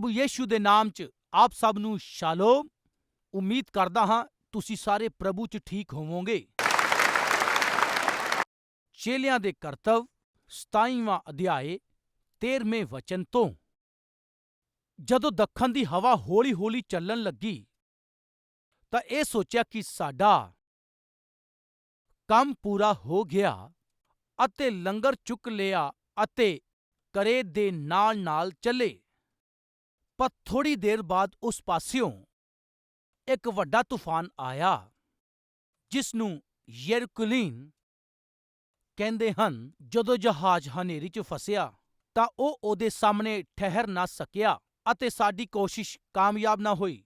ਪ੍ਰਭੂ ਯੇਸ਼ੂ ਦੇ ਨਾਮ 'ਚ ਆਪ ਸਭ ਨੂੰ ਸ਼ਾਲੋਮ। ਉਮੀਦ ਕਰਦਾ ਹਾਂ ਤੁਸੀਂ ਸਾਰੇ ਪ੍ਰਭੂ 'ਚ ਠੀਕ ਹੋਵੋਗੇ। ਚੇਲਿਆਂ ਦੇ ਕਰਤੱਵ 27ਵਾਂ ਅਧਿਆਏ 13ਵੇਂ ਵਚਨ ਤੋਂ। ਜਦੋਂ ਦੱਖਣ ਦੀ ਹਵਾ ਹੌਲੀ-ਹੌਲੀ ਚੱਲਣ ਲੱਗੀ, ਤਾਂ ਇਹ ਸੋਚਿਆ ਕਿ ਸਾਡਾ ਕੰਮ ਪੂਰਾ ਹੋ ਗਿਆ ਅਤੇ ਲੰਗਰ ਚੁੱਕ ਲਿਆ ਅਤੇ ਕਰੇ ਦੇ ਨਾਲ-ਨਾਲ ਚੱਲੇ। ਪਰ ਥੋੜ੍ਹੀ ਦੇਰ ਬਾਅਦ ਉਸ ਪਾਸਿਓਂ ਇੱਕ ਵੱਡਾ ਤੂਫਾਨ ਆਇਆ ਜਿਸ ਨੂੰ ਯਰਕੁਲੀਨ ਕਹਿੰਦੇ ਹਨ, ਜਦੋਂ ਜਹਾਜ਼ ਹਨੇਰੀ 'ਚ ਫਸਿਆ, ਤਾਂ ਉਹ ਉਹਦੇ ਸਾਹਮਣੇ ਠਹਿਰ ਨਾ ਸਕਿਆ ਅਤੇ ਸਾਡੀ ਕੋਸ਼ਿਸ਼ ਕਾਮਯਾਬ ਨਾ ਹੋਈ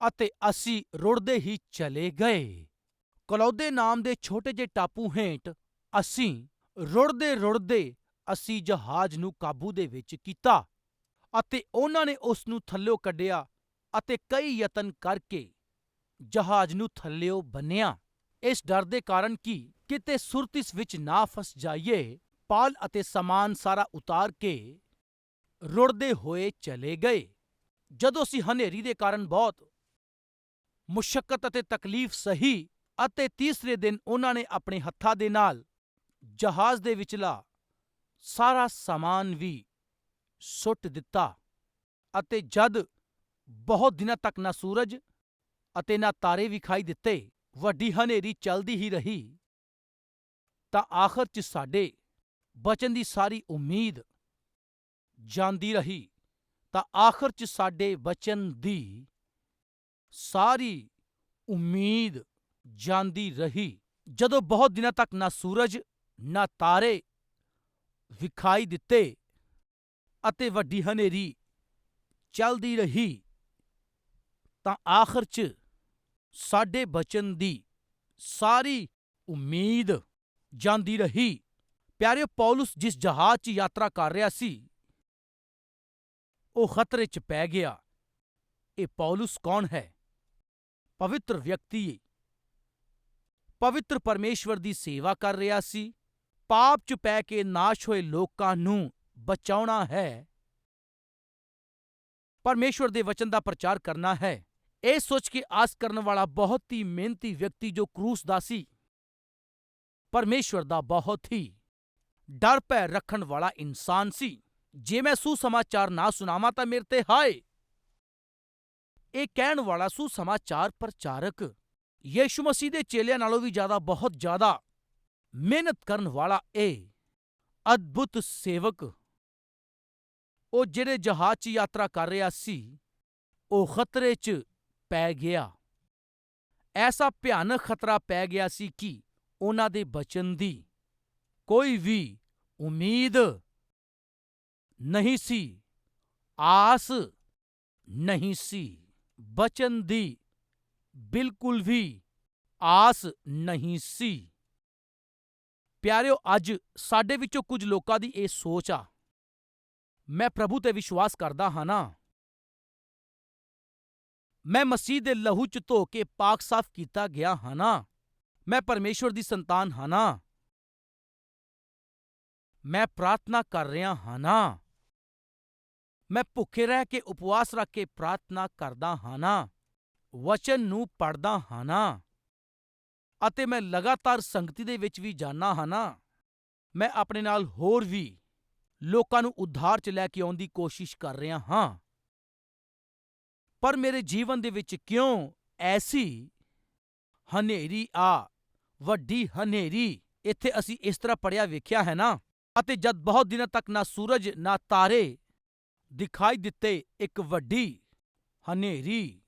ਅਤੇ ਅਸੀਂ ਰੁੜਦੇ ਹੀ ਚਲੇ ਗਏ। ਕਲੌਦੇ ਨਾਮ ਦੇ ਛੋਟੇ ਜਿਹੇ ਟਾਪੂ ਹੇਠ ਅਸੀਂ ਰੁੜਦੇ ਰੁੜਦੇ ਅਸੀਂ ਜਹਾਜ਼ ਨੂੰ ਕਾਬੂ ਦੇ ਵਿੱਚ ਕੀਤਾ। ਅਤੇ ਉਹਨਾਂ ਨੇ ਉਸ ਨੂੰ ਥੱਲਿਓਂ ਕੱਢਿਆ ਅਤੇ ਕਈ ਯਤਨ ਕਰਕੇ ਜਹਾਜ਼ ਨੂੰ ਥੱਲਿਓਂ ਬੰਨਿਆ ਇਸ ਡਰ ਦੇ ਕਾਰਨ ਕਿ? ਕਿਤੇ ਸੁਰਤਿਸ ਵਿੱਚ ਨਾ ਫਸ ਜਾਈਏ, ਪਾਲ ਅਤੇ ਸਮਾਨ ਸਾਰਾ ਉਤਾਰ ਕੇ ਰੁੜਦੇ ਹੋਏ ਚਲੇ ਗਏ। ਜਦੋਂ ਅਸੀਂ ਹਨੇਰੀ ਦੇ ਕਾਰਨ ਬਹੁਤ ਮੁਸ਼ੱਕਤ ਅਤੇ ਤਕਲੀਫ ਸਹੀ ਅਤੇ ਤੀਸਰੇ ਦਿਨ ਉਹਨਾਂ ਨੇ ਆਪਣੇ ਹੱਥਾਂ ਦੇ ਨਾਲ ਜਹਾਜ਼ ਦੇ ਵਿਚਲਾ ਸਾਰਾ ਸਾਮਾਨ ਵੀ ਸੁੱਟ ਦਿੱਤਾ ਅਤੇ ਜਦ ਬਹੁਤ ਦਿਨਾਂ ਤੱਕ ਨਾ ਸੂਰਜ ਅਤੇ ਨਾ ਤਾਰੇ ਵਿਖਾਈ ਦਿੱਤੇ, ਵੱਡੀ ਹਨੇਰੀ ਚੱਲਦੀ ਹੀ ਰਹੀ। ਤਾਂ ਆਖਰ 'ਚ ਸਾਡੇ ਬਚਨ ਦੀ ਸਾਰੀ ਉਮੀਦ ਜਾਂਦੀ ਰਹੀ। ਤਾਂ ਆਖਰ 'ਚ ਸਾਡੇ ਬਚਨ ਦੀ ਸਾਰੀ ਉਮੀਦ ਜਾਂਦੀ ਰਹੀ। ਜਦੋਂ ਬਹੁਤ ਦਿਨਾਂ ਤੱਕ ਨਾ ਸੂਰਜ, ਨਾ ਤਾਰੇ ਵਿਖਾਈ ਦਿੱਤੇ ਅਤੇ ਵੱਡੀ ਹਨੇਰੀ ਚੱਲਦੀ ਰਹੀ, ਤਾਂ ਆਖਰ 'ਚ ਸਾਡੇ ਬਚਨ ਦੀ ਸਾਰੀ ਉਮੀਦ ਜਾਂਦੀ ਰਹੀ। ਪਿਆਰੇ ਪੌਲਸ ਜਿਸ ਜਹਾਜ਼ 'ਚ ਯਾਤਰਾ ਕਰ ਰਿਹਾ ਸੀ, ਉਹ ਖਤਰੇ 'ਚ ਪੈ ਗਿਆ। ਇਹ ਪੌਲਸ ਕੌਣ ਹੈ? ਪਵਿੱਤਰ ਵਿਅਕਤੀ। ਪਵਿੱਤਰ ਪਰਮੇਸ਼ਵਰ ਦੀ ਸੇਵਾ ਕਰ ਰਿਹਾ ਸੀ। ਪਾਪ 'ਚ ਪੈ ਕੇ ਨਾਸ਼ ਹੋਏ ਲੋਕਾਂ ਨੂੰ ਬਚਾਉਣਾ ਹੈ। ਪਰਮੇਸ਼ਵਰ ਦੇ ਵਚਨ ਦਾ ਪ੍ਰਚਾਰ ਕਰਨਾ ਹੈ। ਇਹ ਸੋਚ ਕੇ ਆਸ ਕਰਨ ਵਾਲਾ ਬਹੁਤ ਹੀ ਮਿਹਨਤੀ ਵਿਅਕਤੀ ਜੋ ਕਰੂਸ ਦਾ ਸੀ, ਪਰਮੇਸ਼ਵਰ ਦਾ ਬਹੁਤ ਹੀ ਡਰ ਭੈ ਰੱਖਣ ਵਾਲਾ ਇਨਸਾਨ ਸੀ। ਜੇ ਮੈਂ ਸੁਸਮਾਚਾਰ ਨਾ ਸੁਣਾਵਾਂ ਤਾਂ ਮੇਰੇ ਤੇ ਹਾਏ। ਇਹ ਕਹਿਣ ਵਾਲਾ ਸੁਸਮਾਚਾਰ ਪ੍ਰਚਾਰਕ ਯੀਸ਼ੂ ਮਸੀਹ ਦੇ ਚੇਲਿਆਂ ਨਾਲੋਂ ਵੀ ਜ਼ਿਆਦਾ, ਬਹੁਤ ਜ਼ਿਆਦਾ ਮਿਹਨਤ ਕਰਨ ਵਾਲਾ ਇਹ ਅਦਭੁਤ ਸੇਵਕ ਉਹ ਜਿਹੜੇ ਜਹਾਜ਼ 'ਚ ਯਾਤਰਾ ਕਰ ਰਿਹਾ ਸੀ, ਉਹ ਖਤਰੇ 'ਚ ਪੈ ਗਿਆ। ਐਸਾ ਭਿਆਨਕ ਖਤਰਾ ਪੈ ਗਿਆ ਸੀ ਕਿ ਉਹਨਾਂ ਦੇ ਬਚਨ ਦੀ ਕੋਈ ਵੀ ਉਮੀਦ ਨਹੀਂ ਸੀ, ਆਸ ਨਹੀਂ ਸੀ, ਬਚਨ ਦੀ ਬਿਲਕੁਲ ਵੀ ਆਸ ਨਹੀਂ ਸੀ। ਪਿਆਰਿਓ, ਅੱਜ ਸਾਡੇ ਵਿੱਚੋਂ ਕੁਝ ਲੋਕਾਂ ਦੀ ਇਹ ਸੋਚ ਆ। ਮੈਂ ਪ੍ਰਭੂ ਤੇ ਵਿਸ਼ਵਾਸ ਕਰਦਾ ਹਾਂ ਨਾ। ਮੈਂ ਮਸੀਹ ਦੇ ਲਹੂ ਚ ਧੋ ਕੇ ਪਾਕ ਸਾਫ਼ ਕੀਤਾ ਗਿਆ ਹਾਂ ਨਾ। ਮੈਂ ਪਰਮੇਸ਼ਵਰ ਦੀ ਸੰਤਾਨ ਹਾਂ ਨਾ। ਮੈਂ ਪ੍ਰਾਰਥਨਾ ਕਰ ਰਿਹਾ ਹਾਂ ਨਾ। ਮੈਂ ਭੁੱਖੇ ਰਹਿ ਕੇ ਉਪਵਾਸ ਰੱਖ ਕੇ ਪ੍ਰਾਰਥਨਾ ਕਰਦਾ ਹਾਂ ਨਾ। ਵਚਨ ਨੂੰ ਪੜ੍ਹਦਾ ਹਾਂ ਨਾ। ਅਤੇ ਮੈਂ ਲਗਾਤਾਰ ਸੰਗਤੀ ਦੇ ਵਿੱਚ ਵੀ ਜਾਂਦਾ ਹਾਂ ਨਾ। ਮੈਂ ਆਪਣੇ ਨਾਲ ਹੋਰ ਵੀ ਲੋਕਾਂ ਨੂੰ ਉਧਾਰ 'ਚ ਲੈ ਕੇ ਆਉਣ ਦੀ ਕੋਸ਼ਿਸ਼ ਕਰ ਰਿਹਾ ਹਾਂ। ਪਰ ਮੇਰੇ ਜੀਵਨ ਦੇ ਵਿੱਚ ਕਿਉਂ ਐਸੀ ਹਨੇਰੀ ਆ, ਵੱਡੀ ਹਨੇਰੀ? ਇੱਥੇ ਅਸੀਂ ਇਸ ਤਰ੍ਹਾਂ ਪੜਿਆ ਵੇਖਿਆ ਹੈ ਨਾ? ਅਤੇ ਜਦ ਬਹੁਤ ਦਿਨਾਂ ਤੱਕ ਨਾ ਸੂਰਜ, ਨਾ ਤਾਰੇ ਦਿਖਾਈ ਦਿੱਤੇ ਇੱਕ ਵੱਡੀ ਹਨੇਰੀ,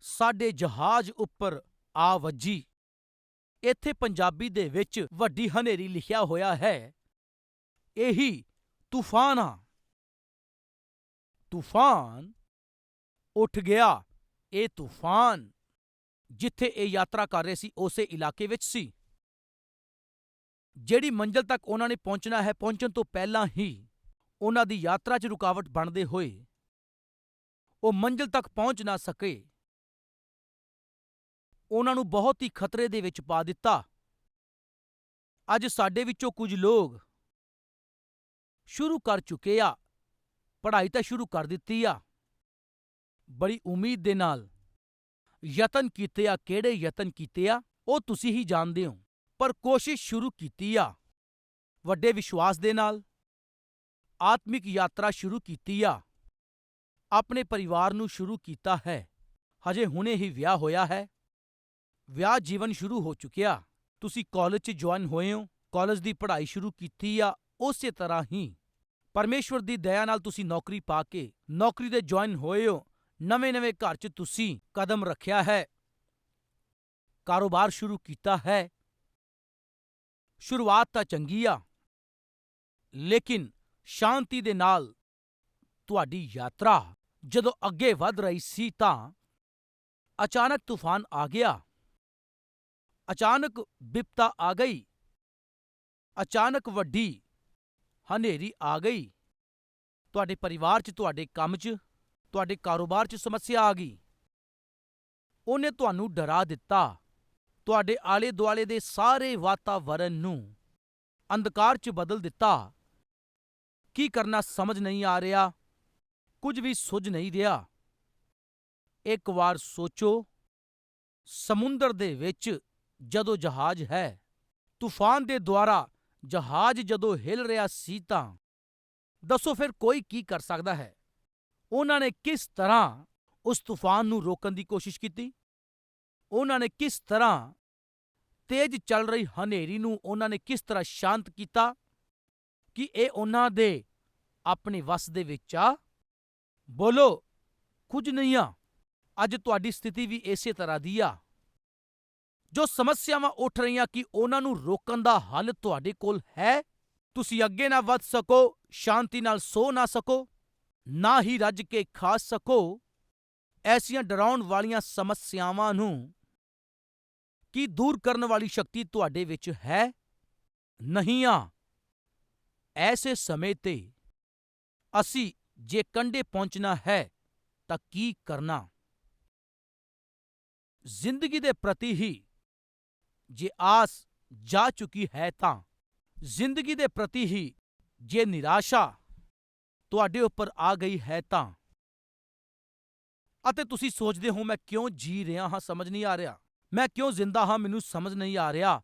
ਸਾਡੇ ਜਹਾਜ਼ ਉੱਪਰ ਆ ਵੱਜੀ। ਇੱਥੇ ਪੰਜਾਬੀ ਦੇ ਵਿੱਚ ਵੱਡੀ ਹਨੇਰੀ ਲਿਖਿਆ ਹੋਇਆ ਹੈ। ਇਹੀ ਤੂਫਾਨ ਆ। ਤੂਫਾਨ ਉੱਠ ਗਿਆ। ਇਹ ਤੂਫਾਨ ਜਿੱਥੇ ਇਹ ਯਾਤਰਾ ਕਰ ਰਹੇ ਸੀ, ਉਸੇ ਇਲਾਕੇ ਵਿੱਚ ਸੀ। ਜਿਹੜੀ ਮੰਜ਼ਲ ਤੱਕ ਉਹਨਾਂ ਨੇ ਪਹੁੰਚਣਾ ਹੈ, ਪਹੁੰਚਣ ਤੋਂ ਪਹਿਲਾਂ ਹੀ ਉਹਨਾਂ ਦੀ ਯਾਤਰਾ 'ਚ ਰੁਕਾਵਟ ਬਣਦੇ ਹੋਏ ਉਹ ਮੰਜ਼ਲ ਤੱਕ ਪਹੁੰਚ ਨਾ ਸਕੇ। ਉਹਨਾਂ ਨੂੰ ਬਹੁਤ ਹੀ ਖਤਰੇ ਦੇ ਵਿੱਚ ਪਾ ਦਿੱਤਾ। ਅੱਜ ਸਾਡੇ ਵਿੱਚੋਂ ਕੁਝ ਲੋਕ ਸ਼ੁਰੂ ਕਰ ਚੁੱਕੇ ਆ। ਪੜ੍ਹਾਈ ਤਾਂ ਸ਼ੁਰੂ ਕਰ ਦਿੱਤੀ ਆ। ਬੜੀ ਉਮੀਦ ਦੇ ਨਾਲ। ਯਤਨ ਕੀਤੇ ਆ, ਕਿਹੜੇ ਯਤਨ ਕੀਤੇ ਆ, ਉਹ ਤੁਸੀਂ ਹੀ ਜਾਣਦੇ ਹੋ। ਪਰ ਕੋਸ਼ਿਸ਼ ਸ਼ੁਰੂ ਕੀਤੀ ਆ। ਵੱਡੇ ਵਿਸ਼ਵਾਸ ਦੇ ਨਾਲ। ਆਤਮਿਕ ਯਾਤਰਾ ਸ਼ੁਰੂ ਕੀਤੀ ਆ। ਆਪਣੇ ਪਰਿਵਾਰ ਨੂੰ ਸ਼ੁਰੂ ਕੀਤਾ ਹੈ। ਹਜੇ ਹੁਣੇ ਹੀ ਵਿਆਹ ਹੋਇਆ ਹੈ। ਵਿਆਹ ਜੀਵਨ ਸ਼ੁਰੂ ਹੋ ਚੁੱਕਿਆ। ਤੁਸੀਂ ਕਾਲਜ 'ਚ ਜੁਆਇਨ ਹੋਏ ਹੋ। ਕਾਲਜ ਦੀ ਪੜ੍ਹਾਈ ਸ਼ੁਰੂ ਕੀਤੀ ਆ। ਉਸੇ ਤਰ੍ਹਾਂ ਹੀ। ਪਰਮੇਸ਼ਵਰ ਦੀ ਦਇਆ ਨਾਲ ਤੁਸੀਂ ਨੌਕਰੀ ਪਾ ਕੇ, ਨੌਕਰੀ ਦੇ ਜੁਆਇਨ ਹੋਏ ਹੋ। ਨਵੇਂ-ਨਵੇਂ ਘਰ 'ਚ ਤੁਸੀਂ ਕਦਮ ਰੱਖਿਆ ਹੈ। ਕਾਰੋਬਾਰ ਸ਼ੁਰੂ ਕੀਤਾ ਹੈ। ਸ਼ੁਰੂਆਤ ਤਾਂ ਚੰਗੀ ਆ। ਲੇਕਿਨ ਸ਼ਾਂਤੀ ਦੇ ਨਾਲ ਤੁਹਾਡੀ ਯਾਤਰਾ ਜਦੋਂ ਅੱਗੇ ਵਧ ਰਹੀ ਸੀ ਤਾਂ ਅਚਾਨਕ ਤੂਫਾਨ ਆ ਗਿਆ। ਅਚਾਨਕ ਬਿਪਤਾ ਆ ਗਈ। ਅਚਾਨਕ ਵੱਡੀ ਹਨੇਰੀ ਆ ਗਈ। ਤੁਹਾਡੇ ਪਰਿਵਾਰ 'ਚ, ਤੁਹਾਡੇ ਕੰਮ 'ਚ, ਤੁਹਾਡੇ ਕਾਰੋਬਾਰ 'ਚ ਸਮੱਸਿਆ ਆ ਗਈ। ਉਹਨੇ ਤੁਹਾਨੂੰ ਡਰਾ ਦਿੱਤਾ। ਤੁਹਾਡੇ ਆਲੇ ਦੁਆਲੇ ਦੇ ਸਾਰੇ ਵਾਤਾਵਰਣ ਨੂੰ ਅੰਧਕਾਰ 'ਚ ਬਦਲ ਦਿੱਤਾ। ਕੀ ਕਰਨਾ ਸਮਝ ਨਹੀਂ ਆ ਰਿਹਾ, ਕੁਝ ਵੀ ਸੁੱਝ ਨਹੀਂ ਰਿਹਾ। ਇੱਕ ਵਾਰ ਸੋਚੋ, ਸਮੁੰਦਰ ਦੇ ਵਿੱਚ ਜਦੋਂ ਜਹਾਜ਼ ਹੈ, ਤੂਫਾਨ ਦੇ ਦੁਆਰਾ ਜਹਾਜ਼ ਜਦੋਂ ਹਿਲ ਰਿਹਾ ਸੀ ਤਾਂ ਦੱਸੋ ਫਿਰ ਕੋਈ ਕੀ ਕਰ ਸਕਦਾ ਹੈ? ਉਹਨਾਂ ਨੇ ਕਿਸ ਤਰ੍ਹਾਂ ਉਸ ਤੂਫਾਨ ਨੂੰ ਰੋਕਣ ਦੀ ਕੋਸ਼ਿਸ਼ ਕੀਤੀ? ਉਹਨਾਂ ਨੇ ਕਿਸ ਤਰ੍ਹਾਂ ਤੇਜ਼ ਚੱਲ ਰਹੀ ਹਨੇਰੀ ਨੂੰ ਉਹਨਾਂ ਨੇ ਕਿਸ ਤਰ੍ਹਾਂ ਸ਼ਾਂਤ ਕੀਤਾ ਕਿ ਇਹ ਉਹਨਾਂ ਦੇ ਆਪਣੇ ਵੱਸ ਦੇ ਵਿੱਚ ਆ? ਬੋਲੋ, ਕੁਝ ਨਹੀਂ ਆ। ਅੱਜ ਤੁਹਾਡੀ ਸਥਿਤੀ ਵੀ ਇਸੇ ਤਰ੍ਹਾਂ ਦੀ ਆ। ਜੋ ਸਮੱਸਿਆਵਾਂ ਉੱਠ ਰਹੀਆਂ ਕਿ ਉਹਨਾਂ ਨੂੰ ਰੋਕਣ ਦਾ ਹੱਲ ਤੁਹਾਡੇ ਕੋਲ ਹੈ? ਤੁਸੀਂ ਅੱਗੇ ਨਾ ਵੱਧ ਸਕੋ, ਸ਼ਾਂਤੀ ਨਾਲ ਸੋ ਨਾ ਸਕੋ, ਨਾ ਹੀ ਰੱਜ ਕੇ ਖਾ ਸਕੋ। ਐਸੀਆਂ ਡਰਾਉਣ ਵਾਲੀਆਂ ਸਮੱਸਿਆਵਾਂ ਨੂੰ ਕੀ ਦੂਰ ਕਰਨ ਵਾਲੀ ਸ਼ਕਤੀ ਤੁਹਾਡੇ ਵਿੱਚ ਹੈ? ਨਹੀਂ ਆ ਐਸੇ ਸਮੇਂ ਤੇ ਅਸੀਂ ਜੇ ਕੰਢੇ ਪਹੁੰਚਣਾ ਹੈ, ਤਾਂ ਕੀ ਕਰਨਾ? ਜ਼ਿੰਦਗੀ ਦੇ ਪ੍ਰਤੀ ਹੀ ਜੇ ਆਸ ਜਾ ਚੁੱਕੀ ਹੈ ਤਾਂ। ਜ਼ਿੰਦਗੀ ਦੇ ਪ੍ਰਤੀ ਹੀ ਜੇ ਨਿਰਾਸ਼ਾ ਤੁਹਾਡੇ ਉੱਪਰ ਆ ਗਈ ਹੈ ਤਾਂ। ਅਤੇ ਤੁਸੀਂ ਸੋਚਦੇ ਹੋ, ਮੈਂ ਕਿਉਂ ਜੀ ਰਿਹਾ ਹਾਂ, ਸਮਝ ਨਹੀਂ ਆ ਰਿਹਾ। ਮੈਂ ਕਿਉਂ ਜ਼ਿੰਦਾ ਹਾਂ, ਮੈਨੂੰ ਸਮਝ ਨਹੀਂ ਆ ਰਿਹਾ।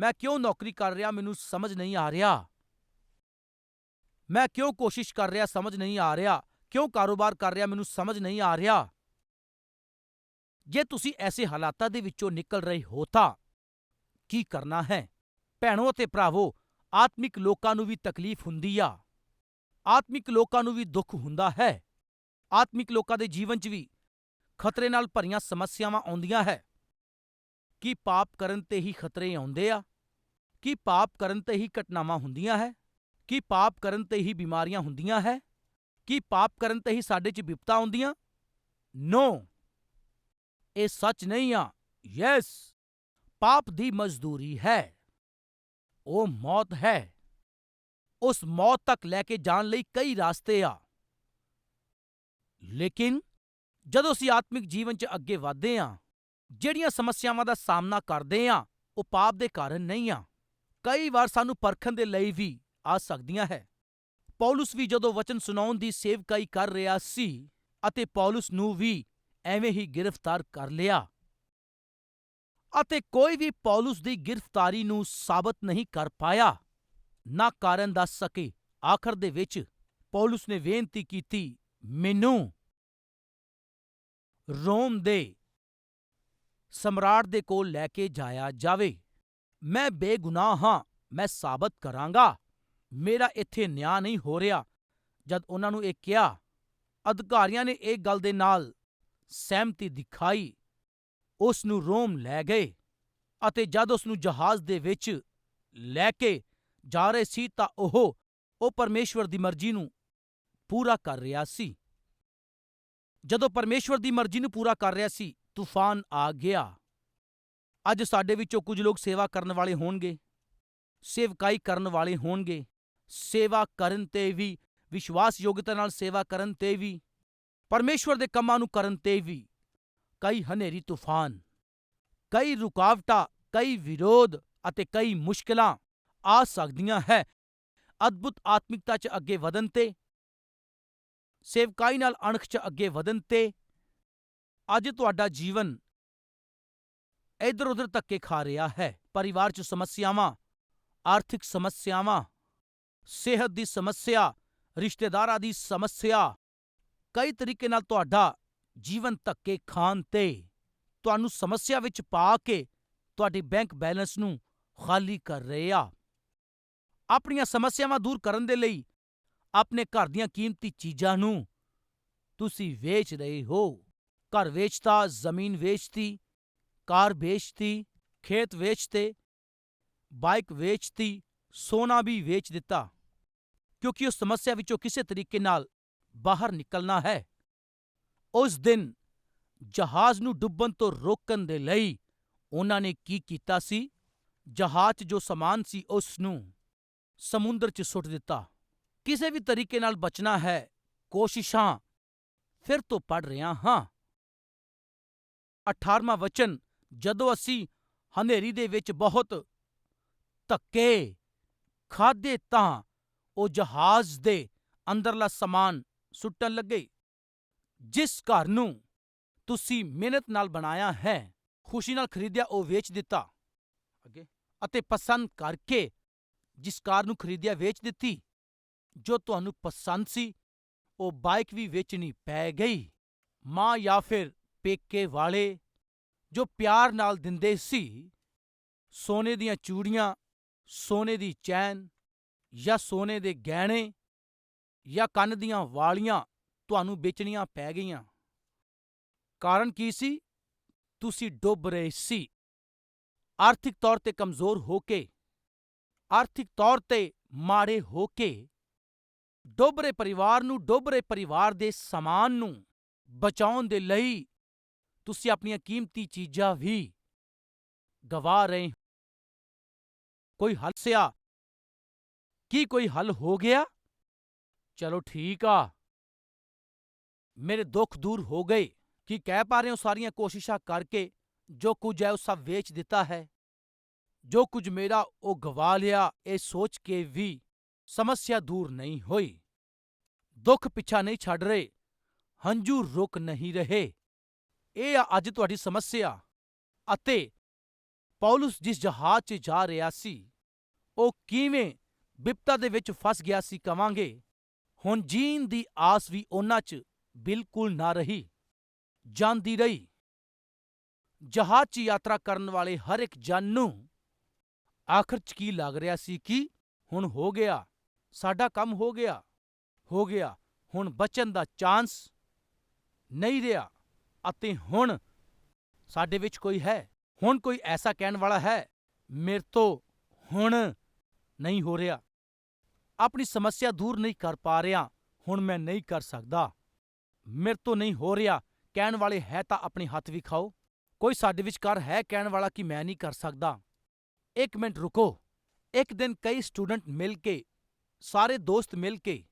ਮੈਂ ਕਿਉਂ ਨੌਕਰੀ ਕਰ ਰਿਹਾ, ਮੈਨੂੰ ਸਮਝ ਨਹੀਂ ਆ ਰਿਹਾ। ਮੈਂ ਕਿਉਂ ਕੋਸ਼ਿਸ਼ ਕਰ ਰਿਹਾ, ਸਮਝ ਨਹੀਂ ਆ ਰਿਹਾ। ਕਿਉਂ ਕਾਰੋਬਾਰ ਕਰ ਰਿਹਾ, ਮੈਨੂੰ ਸਮਝ ਨਹੀਂ ਆ ਰਿਹਾ। ਜੇ ਤੁਸੀਂ ਐਸੇ ਹਾਲਾਤਾਂ ਦੇ ਵਿੱਚੋਂ ਨਿਕਲ ਰਹੇ ਹੋ ਤਾਂ ਕੀ ਕਰਨਾ ਹੈ? ਭੈਣੋ ਅਤੇ ਭਰਾਵੋ, ਆਤਮਿਕ ਲੋਕਾਂ ਨੂੰ ਵੀ ਤਕਲੀਫ ਹੁੰਦੀ ਆ। ਆਤਮਿਕ ਲੋਕਾਂ ਨੂੰ ਵੀ ਦੁੱਖ ਹੁੰਦਾ ਹੈ। ਆਤਮਿਕ ਲੋਕਾਂ ਦੇ ਜੀਵਨ 'ਚ ਵੀ ਖਤਰੇ ਨਾਲ ਭਰੀਆਂ ਸਮੱਸਿਆਵਾਂ ਆਉਂਦੀਆਂ ਹੈ। ਕੀ ਪਾਪ ਕਰਨ ਤੇ ਹੀ ਖਤਰੇ ਆਉਂਦੇ ਆ? ਕੀ ਪਾਪ ਕਰਨ ਤੇ ਹੀ ਘਟਨਾਵਾਂ ਹੁੰਦੀਆਂ ਹੈ? ਕੀ ਪਾਪ ਕਰਨ ਤੇ ਹੀ ਬਿਮਾਰੀਆਂ ਹੁੰਦੀਆਂ ਹੈ? ਕੀ ਪਾਪ ਕਰਨ ਤੇ ਹੀ ਸਾਡੇ 'ਚ ਬਿਪਤਾ ਆਉਂਦੀਆਂ? ਨੋ! ਇਹ ਸੱਚ ਨਹੀਂ ਆ। ਯੈਸ! ਪਾਪ ਦੀ ਮਜ਼ਦੂਰੀ ਹੈ। ਉਹ ਮੌਤ ਹੈ। ਉਸ ਮੌਤ ਤੱਕ ਲੈ ਕੇ ਜਾਣ ਲਈ ਕਈ ਰਾਸਤੇ ਆ। ਲੇਕਿਨ ਜਦੋਂ ਅਸੀਂ ਆਤਮਿਕ ਜੀਵਨ 'ਚ ਅੱਗੇ ਵਧਦੇ ਹਾਂ ਜਿਹੜੀਆਂ ਸਮੱਸਿਆਵਾਂ ਦਾ ਸਾਹਮਣਾ ਕਰਦੇ ਹਾਂ ਉਹ ਪਾਪ ਦੇ ਕਾਰਨ ਨਹੀਂ ਆ। ਕਈ ਵਾਰ ਸਾਨੂੰ ਪਰਖਣ ਦੇ ਲਈ ਵੀ ਆ ਸਕਦੀਆਂ ਹੈ। ਪੌਲਸ ਵੀ ਜਦੋਂ ਵਚਨ ਸੁਣਾਉਣ ਦੀ ਸੇਵਕਾਈ ਕਰ ਰਿਹਾ ਸੀ ਅਤੇ ਪੌਲਸ ਨੂੰ ਵੀ ਐਵੇਂ ਹੀ ਗ੍ਰਿਫਤਾਰ ਕਰ ਲਿਆ। ਅਤੇ ਕੋਈ ਵੀ ਪੌਲਸ ਦੀ ਗ੍ਰਿਫਤਾਰੀ ਨੂੰ ਸਾਬਤ ਨਹੀਂ ਕਰ ਪਾਇਆ, ਨਾ ਕਾਰਨ ਦੱਸ ਸਕੇ। ਆਖਰ ਦੇ ਵਿੱਚ ਪੌਲਸ ਨੇ ਬੇਨਤੀ ਕੀਤੀ, ਮੈਨੂੰ ਰੋਮ ਦੇ ਸਮਰਾਟ ਦੇ ਕੋਲ ਲੈ ਕੇ ਜਾਇਆ ਜਾਵੇ। ਮੈਂ ਬੇਗੁਨਾਹ ਹਾਂ, ਮੈਂ ਸਾਬਤ ਕਰਾਂਗਾ। ਮੇਰਾ ਇੱਥੇ ਨਿਆਂ ਨਹੀਂ ਹੋ ਰਿਹਾ। ਜਦ ਉਹਨਾਂ ਨੂੰ ਇਹ ਕਿਹਾ, ਅਧਿਕਾਰੀਆਂ ਨੇ ਇਹ ਗੱਲ ਦੇ ਨਾਲ ਸਹਿਮਤੀ ਦਿਖਾਈ। ਉਸ ਨੂੰ ਰੋਮ ਲੈ ਗਏ ਅਤੇ ਜਦ ਉਸ ਨੂੰ ਜਹਾਜ਼ ਦੇ ਵਿੱਚ ਲੈ ਕੇ ਜਾ ਰਹੇ ਸੀ ਤਾਂ ਉਹ ਉਹ ਪਰਮੇਸ਼ਵਰ ਦੀ ਮਰਜ਼ੀ ਨੂੰ ਪੂਰਾ ਕਰ ਰਿਹਾ ਸੀ। ਜਦੋਂ ਪਰਮੇਸ਼ਵਰ ਦੀ ਮਰਜ਼ੀ ਨੂੰ ਪੂਰਾ ਕਰ ਰਿਹਾ ਸੀ, ਤੂਫਾਨ ਆ ਗਿਆ। ਅੱਜ ਸਾਡੇ ਵਿੱਚੋਂ ਕੁਝ ਲੋਕ ਸੇਵਾ ਕਰਨ ਵਾਲੇ ਹੋਣਗੇ, ਸੇਵਕਾਈ ਕਰਨ ਵਾਲੇ ਹੋਣਗੇ, ਸੇਵਾ ਕਰਨ ਤੇ ਵੀ ਵਿਸ਼ਵਾਸ ਯੋਗਤਾ ਨਾਲ ਸੇਵਾ ਕਰਨ ਤੇ ਵੀ, ਪਰਮੇਸ਼ਵਰ ਦੇ ਕੰਮਾਂ ਨੂੰ ਕਰਨ ਤੇ ਵੀ। ਕਈ ਹਨੇਰੀ ਤੂਫਾਨ, ਕਈ ਰੁਕਾਵਟਾਂ, ਕਈ ਵਿਰੋਧ ਅਤੇ ਕਈ ਮੁਸ਼ਕਲਾਂ ਆ ਸਕਦੀਆਂ ਹੈ। ਅਦਭੁਤ ਆਤਮਿਕਤਾ 'ਚ ਅੱਗੇ ਵਧਣ ਤੇ, ਸੇਵਕਾਈ ਨਾਲ ਅਣਖ 'ਚ ਅੱਗੇ ਵਧਣ ਤੇ, ਅੱਜ ਤੁਹਾਡਾ ਜੀਵਨ ਇਧਰ ਉਧਰ ਧੱਕੇ ਖਾ ਰਿਹਾ ਹੈ। ਪਰਿਵਾਰ 'ਚ ਸਮੱਸਿਆਵਾਂ, ਆਰਥਿਕ ਸਮੱਸਿਆਵਾਂ, ਸਿਹਤ ਦੀ ਸਮੱਸਿਆ, ਰਿਸ਼ਤੇਦਾਰਾਂ ਦੀ ਸਮੱਸਿਆ, ਕਈ ਤਰੀਕੇ ਨਾਲ ਤੁਹਾਡਾ ਜੀਵਨ ਧੱਕੇ ਖਾਣ ਤੇ। ਤੁਹਾਨੂੰ ਸਮੱਸਿਆ ਵਿੱਚ ਪਾ ਕੇ ਤੁਹਾਡੇ ਬੈਂਕ ਬੈਲੇਂਸ ਨੂੰ ਖਾਲੀ ਕਰ ਰਹੇ ਆ। ਆਪਣੀਆਂ ਸਮੱਸਿਆਵਾਂ ਦੂਰ ਕਰਨ ਦੇ ਲਈ ਆਪਣੇ ਘਰ ਦੀਆਂ ਕੀਮਤੀ ਚੀਜ਼ਾਂ ਨੂੰ ਤੁਸੀਂ ਵੇਚ ਰਹੇ ਹੋ। ਘਰ ਵੇਚਤਾ, ਜ਼ਮੀਨ ਵੇਚਤੀ, ਕਾਰ ਵੇਚਤੀ, ਖੇਤ ਵੇਚਤੇ, ਬਾਈਕ ਵੇਚਤੀ, ਸੋਨਾ ਵੀ ਵੇਚ ਦਿੱਤਾ। ਕਿਉਂਕਿ ਉਸ ਸਮੱਸਿਆ ਵਿੱਚੋਂ ਕਿਸੇ ਤਰੀਕੇ ਨਾਲ ਬਾਹਰ ਨਿਕਲਣਾ ਹੈ। ਉਸ ਦਿਨ ਜਹਾਜ਼ ਨੂੰ ਡੁੱਬਣ ਤੋਂ ਰੋਕਣ ਦੇ ਲਈ ਉਹਨਾਂ ਨੇ ਕੀ ਕੀਤਾ ਸੀ? ਜਹਾਜ਼ 'ਚ ਜੋ ਸਮਾਨ ਸੀ, ਉਸ ਨੂੰ ਸਮੁੰਦਰ 'ਚ ਸੁੱਟ ਦਿੱਤਾ। ਕਿਸੇ ਵੀ ਤਰੀਕੇ ਨਾਲ ਬਚਣਾ ਹੈ, ਕੋਸ਼ਿਸ਼ਾਂ ਫਿਰ ਤੋਂ ਪੜ੍ਹ ਰਿਹਾ ਹਾਂ। 18ਵਾਂ ਵਚਨ, ਜਦੋਂ ਅਸੀਂ ਹਨੇਰੀ ਦੇ ਵਿੱਚ ਬਹੁਤ ਧੱਕੇ ਖਾਧੇ ਤਾਂ ਉਹ ਜਹਾਜ਼ ਦੇ ਅੰਦਰਲਾ ਸਮਾਨ ਸੁੱਟਣ ਲੱਗੇ। ਜਿਸ ਘਰ ਨੂੰ ਤੁਸੀਂ ਮਿਹਨਤ ਨਾਲ ਬਣਾਇਆ ਹੈ, ਖੁਸ਼ੀ ਨਾਲ ਖਰੀਦਿਆ, ਉਹ ਵੇਚ ਦਿੱਤਾ। ਅੱਗੇ? ਅਤੇ ਪਸੰਦ ਕਰਕੇ ਜਿਸ ਕਾਰ ਨੂੰ ਖਰੀਦਿਆ, ਵੇਚ ਦਿੱਤੀ। ਜੋ ਤੁਹਾਨੂੰ ਪਸੰਦ ਸੀ, ਉਹ ਬਾਈਕ ਵੀ ਵੇਚਣੀ ਪੈ ਗਈ। ਮਾਂ ਜਾਂ ਫਿਰ ਪੇਕੇ ਵਾਲੇ ਜੋ ਪਿਆਰ ਨਾਲ ਦਿੰਦੇ ਸੀ, ਸੋਨੇ ਦੀਆਂ ਚੂੜੀਆਂ, ਸੋਨੇ ਦੀ ਚੈਨ ਜਾਂ ਸੋਨੇ ਦੇ ਗਹਿਣੇ ਜਾਂ ਕੰਨ ਦੀਆਂ ਵਾਲੀਆਂ ਤੁਹਾਨੂੰ ਵੇਚਣੀਆਂ ਪੈ ਗਈਆਂ। ਕਾਰਨ ਕੀ ਸੀ? ਤੁਸੀਂ ਡੁੱਬ ਰਹੇ ਸੀ। ਆਰਥਿਕ ਤੌਰ ਤੇ ਕਮਜ਼ੋਰ ਹੋ ਕੇ, ਆਰਥਿਕ ਤੌਰ ਤੇ ਮਾੜੇ ਹੋ ਕੇ ਡੋਬਰੇ ਪਰਿਵਾਰ ਨੂੰ ਡੋਬਰੇ ਪਰਿਵਾਰ ਦੇ ਸਮਾਨ ਨੂੰ ਬਚਾਉਣ ਦੇ ਲਈ ਤੁਸੀਂ ਆਪਣੀਆਂ ਕੀਮਤੀ ਚੀਜ਼ਾਂ ਵੀ ਗਵਾ ਰਹੇ ਹੋ। ਕੋਈ ਹੱਲ ਸਿਆ? ਕੀ ਕੋਈ ਹੱਲ ਹੋ ਗਿਆ? ਚਲੋ ਠੀਕ ਆ। ਮੇਰੇ ਦੁੱਖ ਦੂਰ ਹੋ ਗਏ ਕੀ ਕਹਿ ਪਾ ਰਹੇ ਹੋ ਸਾਰੀਆਂ ਕੋਸ਼ਿਸ਼ਾਂ ਕਰਕੇ ਜੋ ਕੁਝ ਹੈ ਉਹ ਸਭ ਵੇਚ ਦਿੱਤਾ ਹੈ। ਜੋ ਕੁਝ ਮੇਰਾ ਉਹ ਗਵਾ ਲਿਆ, ਇਹ ਸੋਚ ਕੇ ਵੀ ਸਮੱਸਿਆ ਦੂਰ ਨਹੀਂ ਹੋਈ। ਦੁੱਖ ਪਿੱਛਾ ਨਹੀਂ ਛੱਡ ਰਹੇ, ਹੰਝੂ ਰੁਕ ਨਹੀਂ ਰਹੇ। ਇਹ ਆ ਅੱਜ ਤੁਹਾਡੀ ਸਮੱਸਿਆ ਅਤੇ ਪੌਲਸ ਜਿਸ ਜਹਾਜ਼ 'ਚ ਜਾ ਰਿਹਾ ਸੀ, ਉਹ ਕਿਵੇਂ ਬਿਪਤਾ ਦੇ ਵਿੱਚ ਫਸ ਗਿਆ ਸੀ ਕਵਾਂਗੇ। ਹੁਣ ਜੀਣ ਦੀ ਆਸ ਵੀ ਉਹਨਾਂ 'ਚ ਬਿਲਕੁਲ ਨਾ ਰਹੀ, ਜਾਂਦੀ ਰਹੀ। ਜਹਾਜ਼ 'ਚ ਯਾਤਰਾ ਕਰਨ ਵਾਲੇ ਹਰ ਇੱਕ ਜਨ ਨੂੰ ਆਖਰ 'ਚ ਕੀ ਲੱਗ ਰਿਹਾ ਸੀ ਕਿ ਹੁਣ ਹੋ ਗਿਆ, ਸਾਡਾ ਕੰਮ ਹੋ ਗਿਆ ਹੋ ਗਿਆ, ਹੁਣ ਬਚਣ ਦਾ ਚਾਂਸ ਨਹੀਂ ਰਿਹਾ ਅਤੇ ਹੁਣ ਸਾਡੇ ਵਿੱਚ ਕੋਈ ਹੈ, ਹੁਣ ਕੋਈ ਐਸਾ ਕਹਿਣ ਵਾਲਾ ਹੈ, ਮੇਰੇ ਤੋਂ ਹੁਣ ਨਹੀਂ ਹੋ ਰਿਹਾ। ਆਪਣੀ ਸਮੱਸਿਆ ਦੂਰ ਨਹੀਂ ਕਰ ਪਾ ਰਿਹਾ, ਹੁਣ ਮੈਂ ਨਹੀਂ ਕਰ ਸਕਦਾ। ਮੇਰੇ ਤੋਂ ਨਹੀਂ ਹੋ ਰਿਹਾ, ਕਹਿਣ ਵਾਲੇ ਹੈ ਤਾਂ ਆਪਣੇ ਹੱਥ ਵਿਖਾਓ ਕੋਈ ਸਾਡੇ ਵਿਚਕਾਰ ਹੈ ਕਹਿਣ ਵਾਲਾ ਕਿ ਮੈਂ ਨਹੀਂ ਕਰ ਸਕਦਾ। ਇੱਕ ਮਿੰਟ ਰੁਕੋ। ਇੱਕ ਦਿਨ ਕਈ ਸਟੂਡੈਂਟ ਮਿਲ ਕੇ, ਸਾਰੇ ਦੋਸਤ ਮਿਲ ਕੇ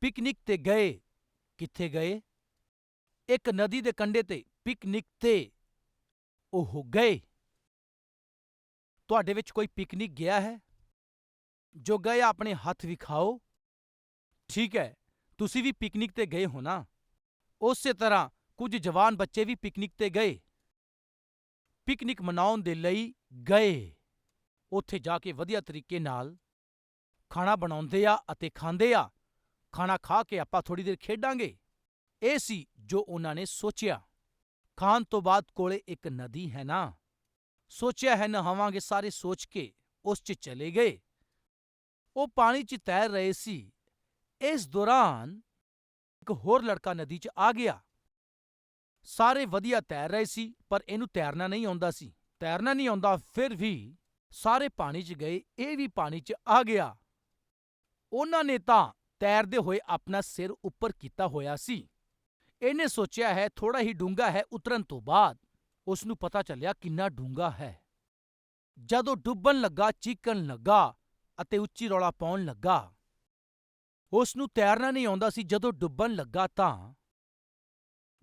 ਪਿਕਨਿਕ ਤੇ ਗਏ। ਕਿੱਥੇ ਗਏ? ਇੱਕ ਨਦੀ ਦੇ ਕੰਢੇ ਤੇ ਪਿਕਨਿਕ ਤੇ ਉਹ ਗਏ। ਤੁਹਾਡੇ ਵਿੱਚ ਕੋਈ ਪਿਕਨਿਕ ਗਿਆ ਹੈ? ਜੋ ਗਏ ਆਪਣੇ ਹੱਥ ਵਿਖਾਓ ਠੀਕ ਹੈ। ਤੁਸੀਂ ਵੀ ਪਿਕਨਿਕ ਤੇ ਗਏ ਹੋ ਨਾ? ਉਸੇ ਤਰ੍ਹਾਂ ਕੁਝ ਜਵਾਨ ਬੱਚੇ ਵੀ ਪਿਕਨਿਕ ਤੇ ਗਏ। ਪਿਕਨਿਕ ਮਨਾਉਣ ਦੇ ਲਈ ਗਏ। ਉੱਥੇ ਜਾ ਕੇ ਵਧੀਆ ਤਰੀਕੇ ਨਾਲ ਖਾਣਾ ਬਣਾਉਂਦੇ ਆ ਅਤੇ ਖਾਂਦੇ ਆ। ਖਾਣਾ ਖਾ ਕੇ ਆਪਾਂ ਥੋੜ੍ਹੀ ਦੇਰ ਖੇਡਾਂਗੇ। ਇਹ ਸੀ ਜੋ ਉਹਨਾਂ ਨੇ ਸੋਚਿਆ। ਖਾਣ ਤੋਂ ਬਾਅਦ ਕੋਲੇ ਇੱਕ ਨਦੀ ਹੈ ਨਾ। ਸੋਚਿਆ ਹੈ ਨਹਾਵਾਂਗੇ ਸਾਰੇ ਸੋਚ ਕੇ, ਉਸ 'ਚ ਚਲੇ ਗਏ। ਉਹ ਪਾਣੀ 'ਚ ਤੈਰ ਰਹੇ ਸੀ। ਇਸ ਦੌਰਾਨ ਇੱਕ ਹੋਰ ਲੜਕਾ ਨਦੀ 'ਚ ਆ ਗਿਆ। ਸਾਰੇ ਵਧੀਆ ਤੈਰ ਰਹੇ ਸੀ, ਪਰ ਇਹਨੂੰ ਤੈਰਨਾ ਨਹੀਂ ਆਉਂਦਾ ਸੀ। ਤੈਰਨਾ ਨਹੀਂ ਆਉਂਦਾ, ਫਿਰ ਵੀ ਸਾਰੇ ਪਾਣੀ 'ਚ ਗਏ, ਇਹ ਵੀ ਪਾਣੀ 'ਚ ਆ ਗਿਆ। ਉਹਨਾਂ ਨੇ ਤਾਂ ਤੈਰਦੇ ਹੋਏ ਆਪਣਾ ਸਿਰ ਉੱਪਰ ਕੀਤਾ ਹੋਇਆ ਸੀ। ਇਹਨੇ ਸੋਚਿਆ ਹੈ ਥੋੜਾ ਹੀ ਡੂੰਘਾ ਹੈ ਉਤਰਨ ਤੋਂ ਬਾਅਦ ਉਸ ਨੂੰ ਪਤਾ ਚੱਲਿਆ ਕਿੰਨਾ ਡੂੰਘਾ ਹੈ। ਜਦੋਂ ਡੁੱਬਣ ਲੱਗਾ, ਚੀਕਣ ਲੱਗਾ ਅਤੇ ਉੱਚੀ ਰੌਲਾ ਪਾਉਣ ਲੱਗਾ ਉਸ ਨੂੰ ਤੈਰਨਾ ਨਹੀਂ ਆਉਂਦਾ ਸੀ, ਜਦੋਂ ਡੁੱਬਣ ਲੱਗਾ ਤਾਂ